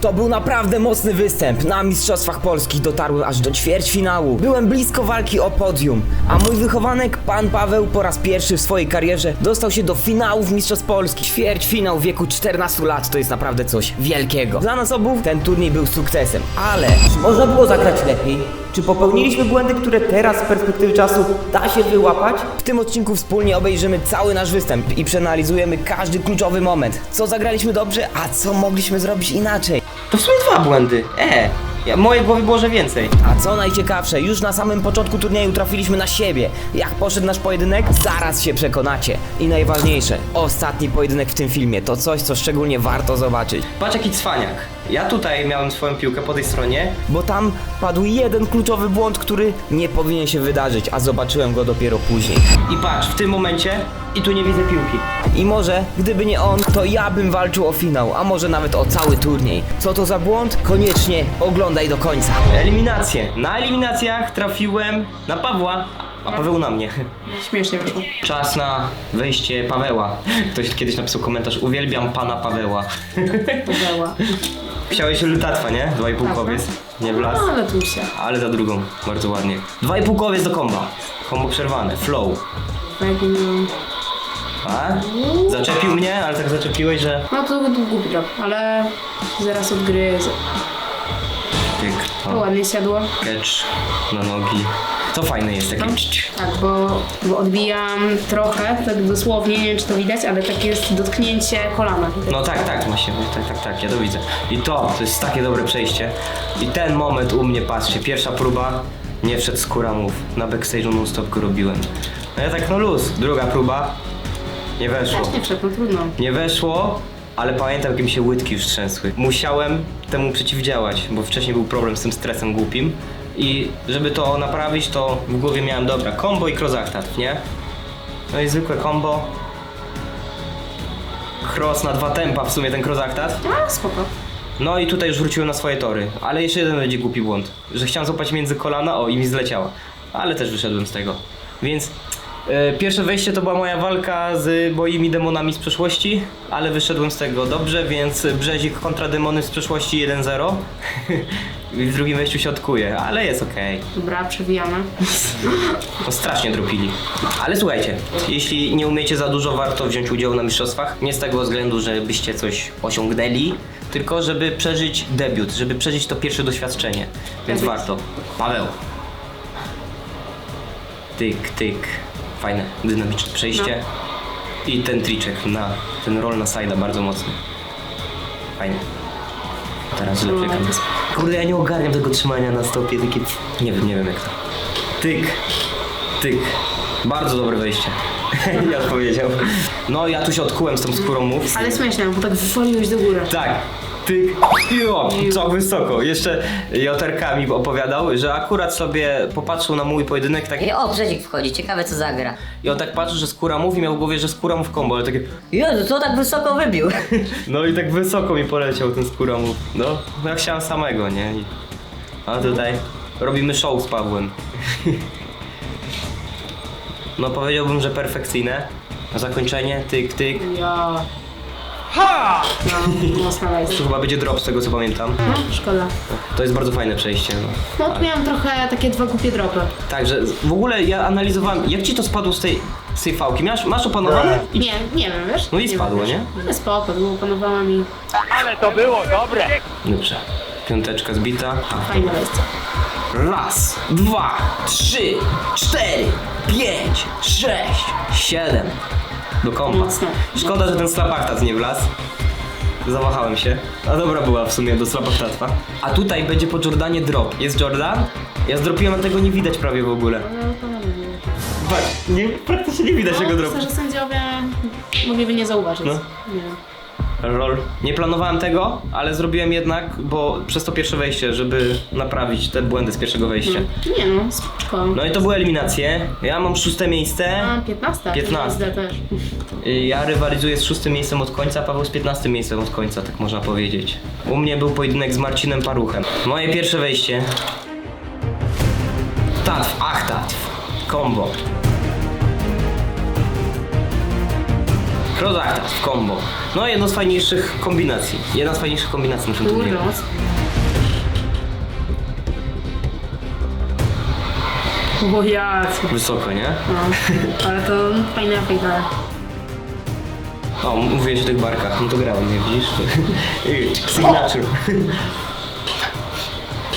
To był naprawdę mocny występ. Na Mistrzostwach Polskich dotarłem aż do ćwierćfinału. Byłem blisko walki o podium, a mój wychowanek, pan Paweł, po raz pierwszy w swojej karierze dostał się do finałów Mistrzostw Polski. Ćwierćfinał w wieku 14 lat to jest naprawdę coś wielkiego. Dla nas obu ten turniej był sukcesem, ale można było zagrać lepiej? Czy popełniliśmy błędy, które teraz z perspektywy czasu da się wyłapać? W tym odcinku wspólnie obejrzymy cały nasz występ i przeanalizujemy każdy kluczowy moment. Co zagraliśmy dobrze, a co mogliśmy zrobić inaczej. To w sumie dwa błędy. E, ja, mojej głowie było, że więcej. A co najciekawsze, już na samym początku turnieju trafiliśmy na siebie. Jak poszedł nasz pojedynek? Zaraz się przekonacie. I najważniejsze, ostatni pojedynek w tym filmie to coś, co szczególnie warto zobaczyć. Patrz jaki cwaniak. Ja tutaj miałem swoją piłkę po tej stronie. Bo tam padł jeden kluczowy błąd, który nie powinien się wydarzyć, a zobaczyłem go dopiero później. I patrz, w tym momencie i tu nie widzę piłki. I może, gdyby nie on, to ja bym walczył o finał, a może nawet o cały turniej. Co to za błąd? Koniecznie oglądaj do końca. Eliminacje. Na eliminacjach trafiłem na Pawła, a Paweł na mnie. Śmiesznie wyszło. Czas na wejście Paweła. Ktoś kiedyś napisał komentarz, uwielbiam pana Paweła. Podeła. Chciałeś lutatwa, nie? Dwa i pół Tak, kowiec. Nie w las. No, ale tu się. Ale za drugą, bardzo ładnie. Dwa i pół kowiec do komba. Kombo przerwane, flow. Wegnu. A? Zaczepił mnie, ale tak zaczepiłeś, że... No to był głupi drop, ale zaraz odgryzę. To o, ładnie siadło. catch na nogi. To fajne jest, takie... Tak, bo, bo odbijam trochę, tak dosłownie, nie wiem czy to widać, ale tak jest dotknięcie kolana. No tak, tak, właśnie, tak, tak, tak, ja to widzę. I to, to jest takie dobre przejście. I ten moment u mnie, patrzcie, pierwsza próba, nie wszedł z kuramów. Na backstage'u non-stop go robiłem. No ja tak, no luz. Druga próba, nie weszło. Też nie wszedł, no trudno. Nie weszło, ale pamiętam, jak mi się łydki już trzęsły. Musiałem temu przeciwdziałać, bo wcześniej był problem z tym stresem głupim. I żeby to naprawić, to w głowie miałem, dobra, combo i cross nie? No i zwykłe combo. Cross na dwa tempa w sumie ten cross A, spoko. No i tutaj już wróciłem na swoje tory. Ale jeszcze jeden będzie głupi błąd. Że chciałem złapać między kolana, o i mi zleciała. Ale też wyszedłem z tego. Więc pierwsze wejście to była moja walka z moimi demonami z przeszłości, ale wyszedłem z tego dobrze, więc Brzezik kontra demony z przeszłości 1-0. I w drugim wejściu się odkuje, ale jest okej. Dobra, przewijamy. No strasznie dropili. Ale słuchajcie, jeśli nie umiecie za dużo, warto wziąć udział na mistrzostwach. Nie z tego względu, żebyście coś osiągnęli, tylko żeby przeżyć debiut, żeby przeżyć to pierwsze doświadczenie. Więc Debiut. warto. Paweł. Tyk, tyk. Fajne, dynamiczne przejście. I ten triczek na ten roll na side'a bardzo mocny. Fajnie. Teraz źle No, Kurde, ja nie ogarniam tego trzymania na stopie, takie... Nie wiem, nie wiem jak to. Tyk, tyk. Bardzo dobre wejście. ja powiedział. No ja tu się odkułem z tą skórą mów. Ale śmiesznie, bo tak wywaliłeś do góry. Tak. Tyk. Jo, co wysoko. Jeszcze Joterka mi opowiadał, że akurat sobie popatrzył na mój pojedynek tak I o, Brzezik wchodzi, ciekawe co zagra. i on tak patrzy, że skóra mów i miał w głowie, że skóra mów combo, ale takie Jezu, co tak wysoko wybił? no i tak wysoko mi poleciał ten skóra. No, no ja chciałem samego, nie? I... A tutaj robimy show z Pawłem. No powiedziałbym, że perfekcyjne. Na zakończenie, tyk, tyk. Ja. Ha! No, To wejście. chyba będzie drop z tego co pamiętam. No, szkoda. To jest bardzo fajne przejście. No. No, tu miałam trochę takie dwa głupie dropy. Także w ogóle ja analizowałem, jak ci to spadło z tej, z tej fałki? Masz, masz opanowane? I, Nie, nie wiem, wiesz? No i nie spadło, wiem, nie? wiesz? No spoko, to opanowałam i dobrze. Piąteczka zbita. fajne wejście. Raz, dwa, trzy, cztery, pięć, sześć, siedem. Do kompa. Mocno. Szkoda, że ten slapachtat nie wlazł. Zawahałem się. A dobra była w sumie do slapachtatwa. A tutaj będzie po Jordanie drop. Jest Jordan? Ja zdropiłem, a tego nie widać prawie w ogóle. No, to nie wiem. Patrz, nie, praktycznie nie widać tego No, dropu. myślę, że sędziowie mogliby nie zauważyć. No. Nie wiem. Lol. Nie planowałem tego, ale zrobiłem jednak, bo przez to pierwsze wejście, żeby naprawić te błędy z pierwszego wejścia. Nie no, spoczko. No i to były eliminacje. Ja mam szóste miejsce. A, 15. 15. SD też. Ja rywalizuję z szóstym miejscem od końca, Paweł z 15 miejscem od końca, tak można powiedzieć. U mnie był pojedynek z Marcinem Paruchem. Moje pierwsze wejście. Tatw, ach tatw. Combo. Krozakta w combo. No jedno z fajniejszych kombinacji. Jedna z fajniejszych kombinacji na tym turnieju. O jak. Wysoko, nie? No, ale to efekt, ale... O, mówiłeś o tych barkach, no to grałem, nie widzisz? Signature.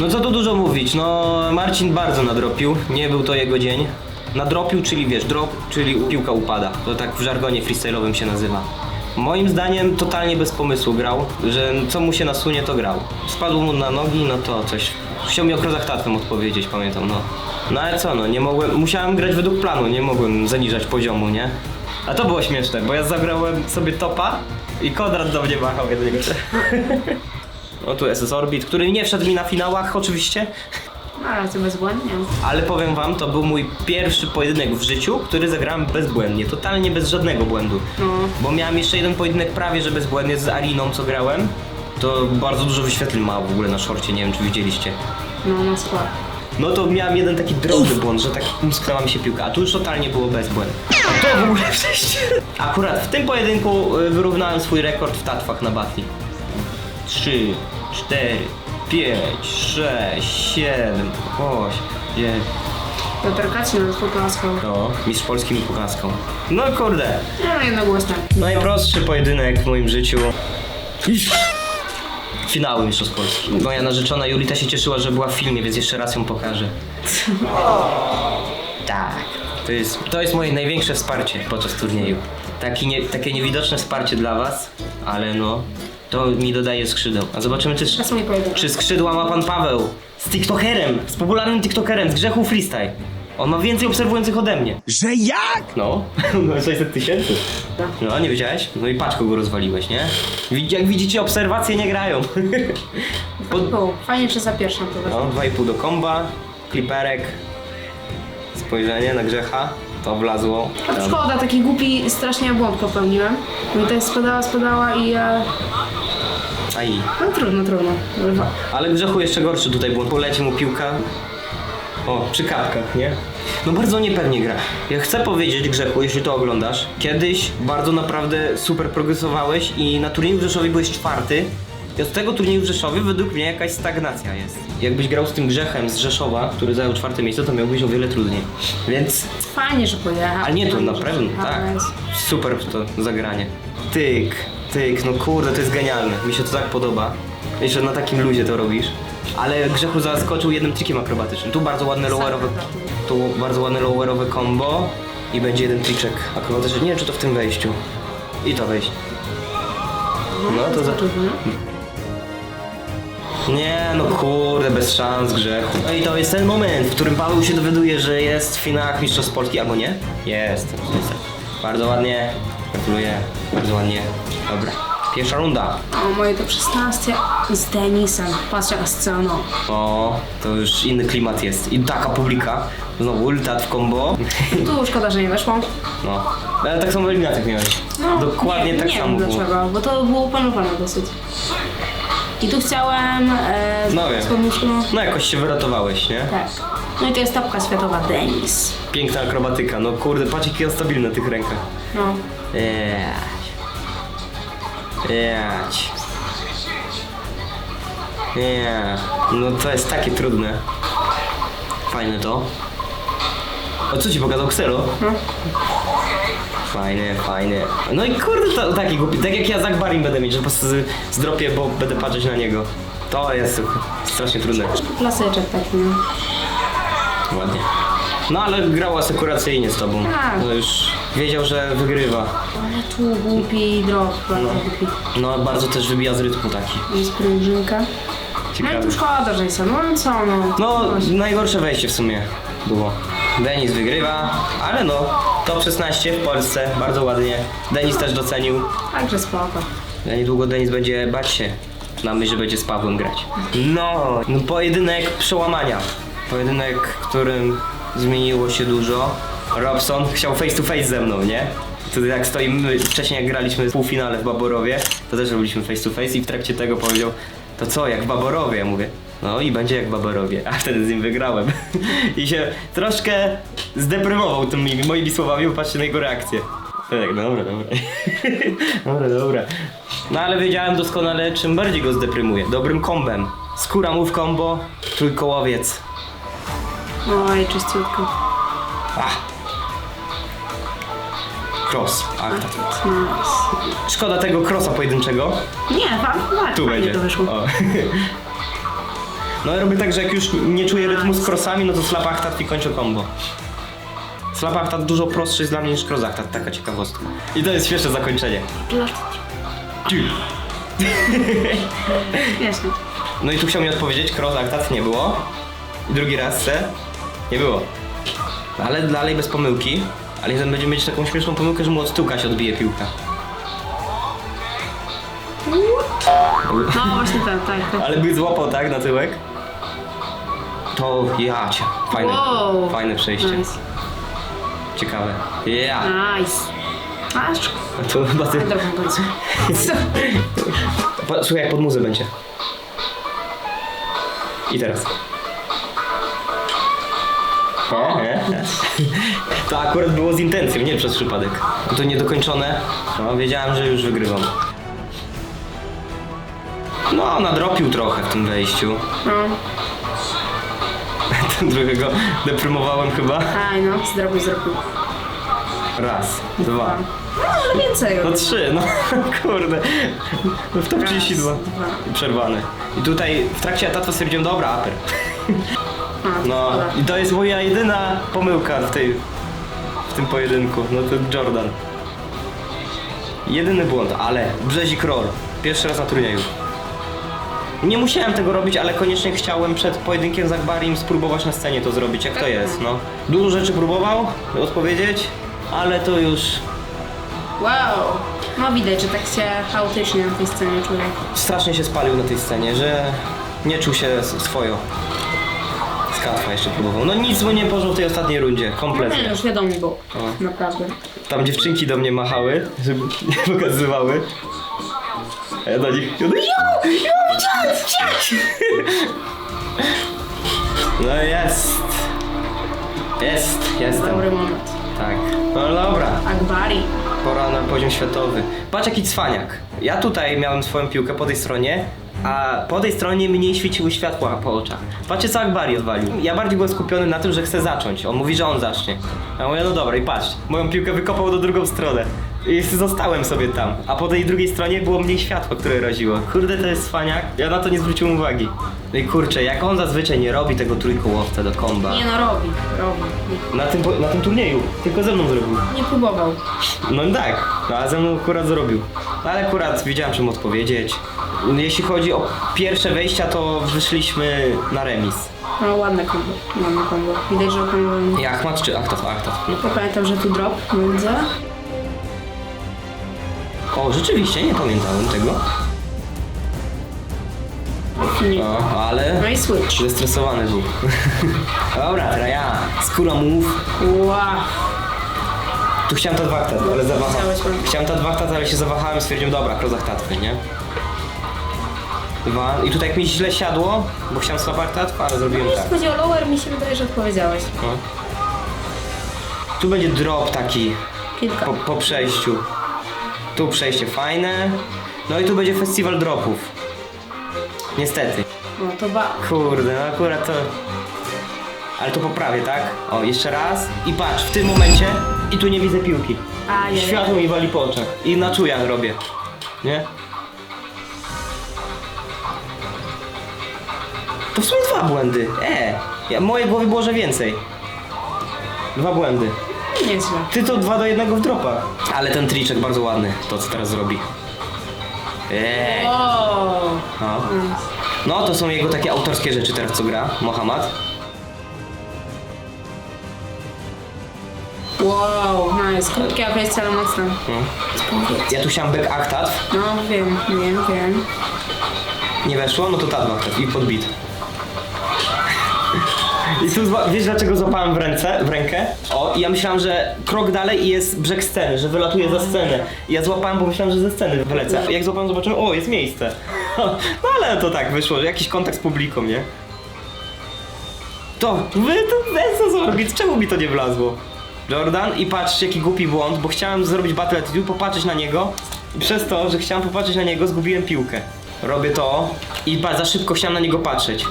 No co tu dużo mówić, no Marcin bardzo nadropił, nie był to jego dzień. Nadropił, czyli wiesz, drop, czyli piłka upada. To tak w żargonie freestyle'owym się nazywa. Moim zdaniem totalnie bez pomysłu grał, że co mu się nasunie to grał. Spadł mu na nogi, no to coś. Chciał mi o krozachtatwem odpowiedzieć, pamiętam, no. No ale co, no nie mogłem, musiałem grać według planu, nie mogłem zaniżać poziomu, nie? A to było śmieszne, bo ja zagrałem sobie topa i Konrad do mnie machał jednego. No tu SS Orbit, który nie wszedł mi na finałach oczywiście, No, ale to bezbłędnie. ale powiem wam, to był mój pierwszy pojedynek w życiu, który zagrałem bezbłędnie, totalnie bez żadnego błędu. No. Bo miałem jeszcze jeden pojedynek prawie, że bezbłędnie z Ariną, co grałem. To bardzo dużo wyświetleń ma w ogóle na szorcie, nie wiem czy widzieliście. No, na skład. No to miałem jeden taki drobny błąd, że tak umsknęła mi się piłka, a tu już totalnie było bez błędu. A to w ogóle przejście. Akurat w tym pojedynku y, wyrównałem swój rekord w tatwach na Batli. 3, 4, 5, 6, 7, 8, 9. Piotr Kacin nas poklaskał. No, mistrz Polski mi poklaskał. No kurde, No, jednogłośnie. najprostszy pojedynek w moim życiu. Finały Mistrzostw Polski. Moja narzeczona Julita się cieszyła, że była w filmie, więc jeszcze raz ją pokażę. Tak. To jest, to jest moje największe wsparcie podczas turnieju. Taki nie, takie niewidoczne wsparcie dla was, ale no, to mi dodaje skrzydeł. A zobaczymy, czy, mój pojedynek. czy skrzydła ma pan Paweł z TikTokerem, z popularnym TikTokerem, z grzechu freestyle. On ma więcej obserwujących ode mnie. Że jak? No, no 600 tysięcy. No, nie wiedziałeś? No i patrz, kogo rozwaliłeś, nie? Jak widzicie, obserwacje nie grają. Pod, O, fajnie, że za pierwszą to no, 2,5 do komba, kliperek, spojrzenie na grzecha, to wlazło. A szkoda, taki głupi strasznie błąd popełniłem. No i tak spadała, spadała i ja... Aj. No trudno, trudno. Ale grzechu jeszcze gorszy tutaj błąd. Poleci mu piłka. O, przy kapkach, nie? No bardzo niepewnie gra. Ja chcę powiedzieć Grzechu, jeśli to oglądasz, kiedyś bardzo naprawdę super progresowałeś i na turnieju w Rzeszowie byłeś czwarty. I od tego turnieju w Rzeszowie według mnie jakaś stagnacja jest. Jakbyś grał z tym Grzechem z Rzeszowa, który zajął czwarte miejsce, to miałbyś o wiele trudniej. Więc Fajnie, że pojechał. ale nie, to na pewno, tak. Super to zagranie. Tyk, tyk, no kurde, to jest genialne. Mi się to tak podoba. Jeszcze na takim luzie to robisz. Ale Grzechu zaskoczył jednym trikiem akrobatycznym. Tu bardzo ładne lowerowe, tu bardzo ładne lowerowe combo i będzie jeden triczek akrobatyczny. Nie wiem, czy to w tym wejściu. I to wejść. No to za... Nie, no kurde, bez szans Grzechu. No i to jest ten moment, w którym Paweł się dowiaduje, że jest w finałach Mistrzostw Polski, albo nie? Jest. Bardzo ładnie, gratuluję, bardzo ładnie. Dobra, pierwsza runda. O, moje to 16 z Denisem. Patrz jaka scena. O, to już inny klimat jest. I taka publika. Znowu ultat w combo. Tu szkoda, że nie weszło. No. Ale tak samo w eliminacjach miałeś. Dokładnie nie, tak nie samo wiem było. dlaczego, bo to było opanowane dosyć. I tu chciałem... E, No wiem. z pomysłu- No jakoś się wyratowałeś, nie? Tak. No i to jest topka światowa Denis. Piękna akrobatyka. No kurde, patrz jaki on stabilny na tych rękach. No. Jać. Jać. Nie. No to jest takie trudne. Fajne to. O co ci pokazał Ksero? Fajne, fajne. No i kurde, to, taki głupi. Tak jak ja z Akbarim będę mieć, że po prostu z- zdropię, bo będę patrzeć na niego. To jest strasznie trudne. Klasyczek taki, no. Ładnie. No ale grał asekuracyjnie z tobą. Tak. No już wiedział, że wygrywa. Ale tu głupi drop, bardzo głupi. No bardzo też wybija z rytmu taki. Jest prężynka. No i tu szkoda, że jest. No co no. No, najgorsze wejście w sumie było. Denis wygrywa, ale no, top 16 w Polsce, bardzo ładnie. Denis też docenił. Także spoko. Za niedługo Denis będzie bać się na myśl, że będzie z Pawłem grać. No, no pojedynek przełamania. Pojedynek, w którym zmieniło się dużo. Robson chciał face to face ze mną, nie? To jak stoimy, wcześniej jak graliśmy w półfinale w Baborowie, to też robiliśmy face to face i w trakcie tego powiedział, to co, jak w Baborowie? Ja mówię, no i będzie jak w Baborowie, a wtedy z nim wygrałem. I się troszkę zdeprymował tymi moimi słowami, bo patrzcie na jego reakcję. Tak, dobra, dobra. dobra, dobra. No ale wiedziałem doskonale, czym bardziej go zdeprymuje. Dobrym kombem. Skóra move combo, trójkołowiec. Oj, czyściutko. Ach. Cross, akta. Nice. Szkoda tego crossa pojedynczego. Nie, fa- Tu będzie. to wyszło. O. No ja robię tak, że jak już nie czuję rytmu z crossami, no to slap achtat i kończę combo. Slap achtat dużo prostszy jest dla mnie niż cross achtat, taka ciekawostka. I to jest świeże zakończenie. Jasne. No i tu chciał mi odpowiedzieć, cross achtat nie było. Drugi raz se, nie było. Ale dalej bez pomyłki. Ale jeden będzie mieć taką śmieszną pomyłkę, że mu od tyłka się odbije piłka. No właśnie tak, tak. tak. Ale by złapał tak na tyłek. To ja cię. Fajne, Wow. fajne przejście. Nice. Ciekawe. Ja. Nice. Aż To chyba ty. drogą końcu. Co? Pa- Słuchaj, jak pod muzę będzie. I teraz. E. To akurat było z intencją, nie przez przypadek. To niedokończone. No, wiedziałem, że już wygrywam. No, nadropił trochę w tym wejściu. No. Trochę go deprymowałem chyba. Aj no, zrobił, zrobił. Raz, dwa. No, ale więcej. No trzy, no kurde. W top 32. dwa. Przerwany. I tutaj w trakcie etatu stwierdziłem, dobra, upper. No szkoda. i to jest moja jedyna pomyłka w tej w tym pojedynku. No to Jordan. Jedyny błąd, ale Brzezik Roll. Pierwszy raz na turnieju. Nie musiałem tego robić, ale koniecznie chciałem przed pojedynkiem z Akbarim spróbować na scenie to zrobić, jak to jest, no. Dużo rzeczy próbował odpowiedzieć, ale to już Wow. No widać, że tak się chaotycznie na tej scenie czuje. strasznie się spalił na tej scenie, że nie czuł się swojo. Skatwa jeszcze próbował. No nic mu nie poszło w tej ostatniej rundzie, No kompletnie. nie, już wiadomo było. O. Naprawdę. Tam dziewczynki do mnie machały, żeby nie pokazywały. A ja do nich. Ja do nich. "Jo, jo, widziałem, widziałem!" No jest. Jest, jestem. Dobry moment. Tak. No dobra, Akbari. pora na poziom światowy. Patrz jaki cwaniak. Ja tutaj miałem swoją piłkę po tej stronie, a po tej stronie mniej świeciły światła po oczach. Patrzcie co Akbari odwalił. Ja bardziej byłem skupiony na tym, że chcę zacząć. On mówi, że on zacznie. Ja mówię, no dobra i patrz, moją piłkę wykopał do drugą stronę. I zostałem sobie tam. A po tej drugiej stronie było mniej światła, które raziło. Kurde, to jest cwaniak. Ja na to nie zwróciłem uwagi. No i kurczę, jak on zazwyczaj nie robi tego trójkołowca do komba. Nie no, robi. Robi. Na tym, po- na tym turnieju. Tylko ze mną zrobił. Nie próbował. No tak, no, a ze mną akurat zrobił. No, ale akurat wiedziałem czym odpowiedzieć. Jeśli chodzi o pierwsze wejścia, to wyszliśmy na remis. No ładne kombo. Ładne kombo. Widać, że kombo... I Achmat czy Achtat? Achtat. No pamiętam, że tu drop będzie. O, rzeczywiście, nie pamiętałem tego. Nie. No, ale No i switch. zestresowany był. Dobra, teraz ja. Skóra move. Wow. Tu chciałem ta dwa achtat, ale zawahałem. Chciałeś, no. Chciałem ta dwa achtat, ale się zawahałem i stwierdziłem, dobra, cross achtatwy, nie? Dwa. I tutaj jak mi źle siadło, bo chciałem slap achtatw, ale zrobiłem tak. Jeśli chodzi o lower, mi się wydaje, że odpowiedziałeś. No. Tu będzie drop taki Kilka. po, po przejściu. Tu przejście fajne. No i tu będzie festiwal dropów. Niestety. No to ba... Kurde, no akurat to... Ale to poprawię, tak? O, jeszcze raz. I patrz, w tym momencie i tu nie widzę piłki. A, je. Światło mi wali po oczach. I na czujach robię. Nie? To w sumie dwa błędy. E, ja, moje głowy było, że więcej. Dwa błędy. Nieźle. Ty to dwa do jednego w dropa. Ale ten triczek bardzo ładny, to co teraz zrobi. Eee. O. No. no to są jego takie autorskie rzeczy teraz co gra, Mohamed. Wow, nice. Krótkie, a wejście, ale mocne. No. Ja tu chciałem back actat, No wiem, wiem, wiem. nie weszło, no to ta actat i podbit. I tu wiesz dlaczego złapałem w ręce, w rękę? O, i ja myślałem, że krok dalej i jest brzeg sceny, że wylatuje za scenę. I ja złapałem, bo myślałem, że ze sceny wylecę. Jak złapałem, zobaczyłem, o, jest miejsce. No ale to tak wyszło, że jakiś kontakt z publiką, nie? To, wy to, co zrobić? Czemu mi to nie wlazło? Jordan i patrzcie jaki głupi błąd, bo chciałem zrobić battle attitude, popatrzeć na niego i przez to, że chciałem popatrzeć na niego, zgubiłem piłkę. Robię to i za szybko chciałem na niego patrzeć.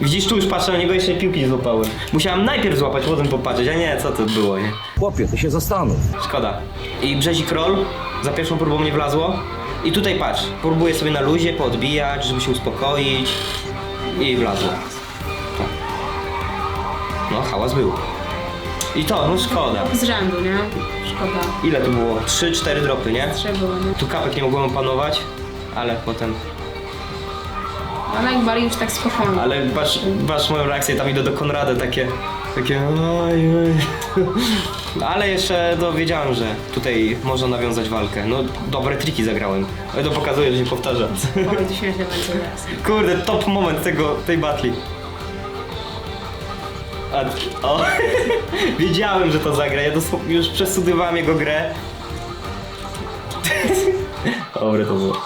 Widzisz, tu już patrzę na niego, jeszcze piłki nie złapałem. Musiałem najpierw złapać, potem popatrzeć, a nie, co to było, nie? Chłopie, ty się zastanów. Szkoda. I brzezik roll za pierwszą próbą nie wlazło. I tutaj patrz, próbuję sobie na luzie poodbijać, żeby się uspokoić. I wlazło. Tak. No, hałas był. I to, no szkoda. Z rzędu, nie? Szkoda. Ile tu było? 3-4 dropy, nie? Trzeba było, nie? Tu kapek nie mogłem opanować, ale potem... Ale jak bali już tak spokojnie. Ale patrz, patrz moją reakcję, tam idę do Konrada, takie... Takie... Oj, oj. Ale jeszcze dowiedziałem, że tutaj można nawiązać walkę. No, dobre triki zagrałem. Ale to pokazuje, że się powtarza. Oj, to śmieszne będzie teraz. Kurde, top moment tego, tej batli. A, o, wiedziałem, że to zagra. Ja dosłownie już przestudiowałem jego grę. Dobre to było.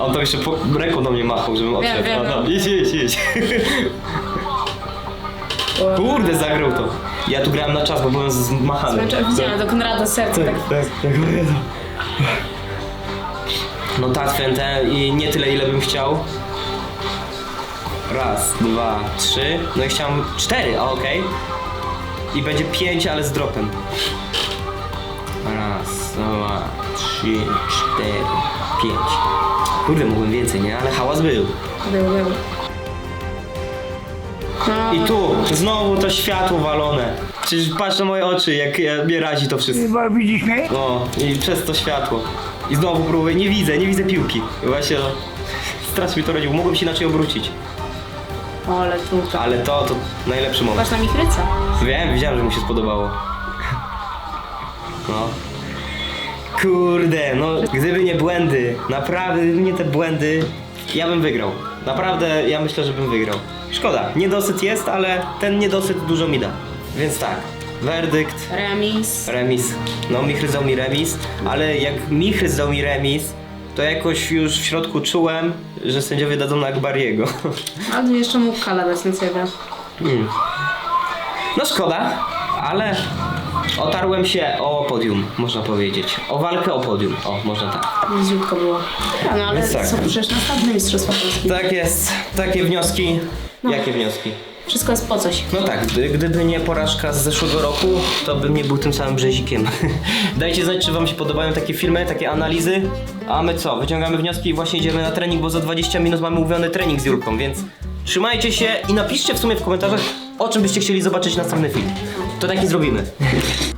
On to jeszcze po, ręką do mnie machał, żebym odszedł. wiem, No, no, wiem. idź, idź, idź. Kurde, zagrał to. Ja tu grałem na czas, bo byłem zmachany. Znaczy, widziałem do Konrada serce tak tak, tak, No Tatfen ten i nie tyle ile bym chciał. Raz, dwa, trzy. No i chciałem cztery, a okej. I będzie pięć, ale z dropem. Raz, dwa, trzy, cztery, pięć. Kurde, mógłbym więcej, nie? Ale hałas był. był, był. No, I tu, znowu to światło walone. Przecież patrz na moje oczy, jak ja- mnie razi to wszystko. Chyba widzisz mnie? No, i przez to światło. I znowu próbuję, nie widzę, nie widzę piłki. Właśnie no, strasznie mi to rodziło, mogłem się inaczej obrócić. ale tu. Ale to, to najlepszy moment. Patrz na Michryca. Wiem, wiedziałem, że mu się spodobało. No. Kurde, no gdyby nie błędy, naprawdę gdyby nie te błędy, ja bym wygrał. Naprawdę, ja myślę, że bym wygrał. Szkoda, niedosyt jest, ale ten niedosyt dużo mi da. Więc tak, werdykt, Remis. Remis. No, Michrys dał mi remis, ale jak Michrys dał mi remis, to jakoś już w środku czułem, że sędziowie dadzą na Akbariego. Ale jeszcze mógł kala dać na ciebie. Hmm. No szkoda, ale otarłem się o podium, można powiedzieć. O walkę o podium, o, można tak. Bliziutko było. No ale Więc tak. są przecież następne Mistrzostwa Polski. Tak jest, takie wnioski. Jakie wnioski? Wszystko jest po coś. No tak, gdy, gdyby nie porażka z zeszłego roku, to bym nie był tym samym brzezikiem. Dajcie znać, czy wam się podobają takie filmy, takie analizy. A my co? Wyciągamy wnioski i właśnie idziemy na trening, bo za 20 minut mamy umówiony trening z Julką, więc trzymajcie się i napiszcie w sumie w komentarzach, o czym byście chcieli zobaczyć następny film. To taki zrobimy.